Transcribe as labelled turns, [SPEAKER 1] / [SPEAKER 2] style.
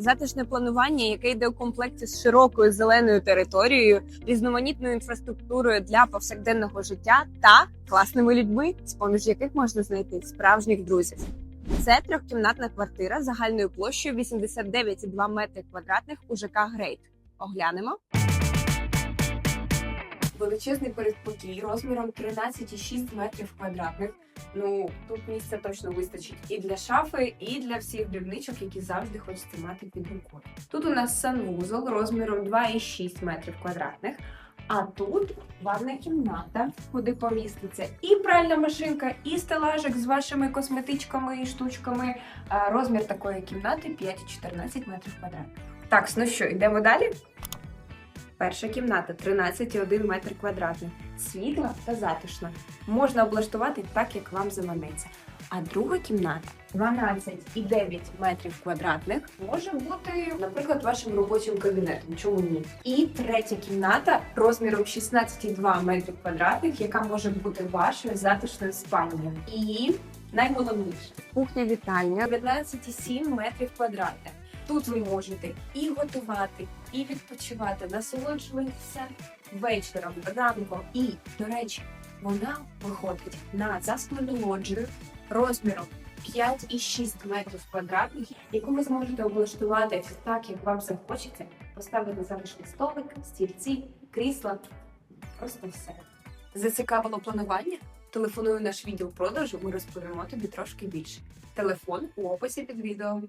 [SPEAKER 1] Затишне планування, яке йде у комплекті з широкою зеленою територією, різноманітною інфраструктурою для повсякденного життя та класними людьми, з поміж яких можна знайти справжніх друзів. Це трьохкімнатна квартира загальною площею 89,2 метри квадратних у ЖК Грейт. Оглянемо. Величезний передпокій розміром 13,6 метрів квадратних. Ну тут місця точно вистачить і для шафи, і для всіх дрібничок, які завжди хочеться мати під рукою. Тут у нас санвузол розміром 2,6 метрів квадратних. А тут ванна кімната, куди поміститься і пральна машинка, і стелажик з вашими косметичками і штучками. Розмір такої кімнати 5,14 метрів квадратних. Так, ну що, йдемо далі? Перша кімната 13,1 метр квадратний. Світла та затишна. Можна облаштувати так, як вам заманеться. А друга кімната 12,9 метрів квадратних може бути, наприклад, вашим робочим кабінетом. Чому ні? І третя кімната розміром 16,2 метрів квадратних, яка може бути вашою затишною спальнею. І найголовніше кухня вітальня 19,7 метрів квадратних. Тут ви можете і готувати, і відпочивати, насолоджуватися вечором, ранком. І, до речі, вона виходить на засклену лоджію розміром 5,6 метрів квадратних, яку ви зможете облаштувати так, як вам захочеться, поставити залишки столик, стільці, крісла, просто все. Зацікавило планування? Телефоную наш відділ продажу, ми розповімо тобі трошки більше. Телефон у описі під відео.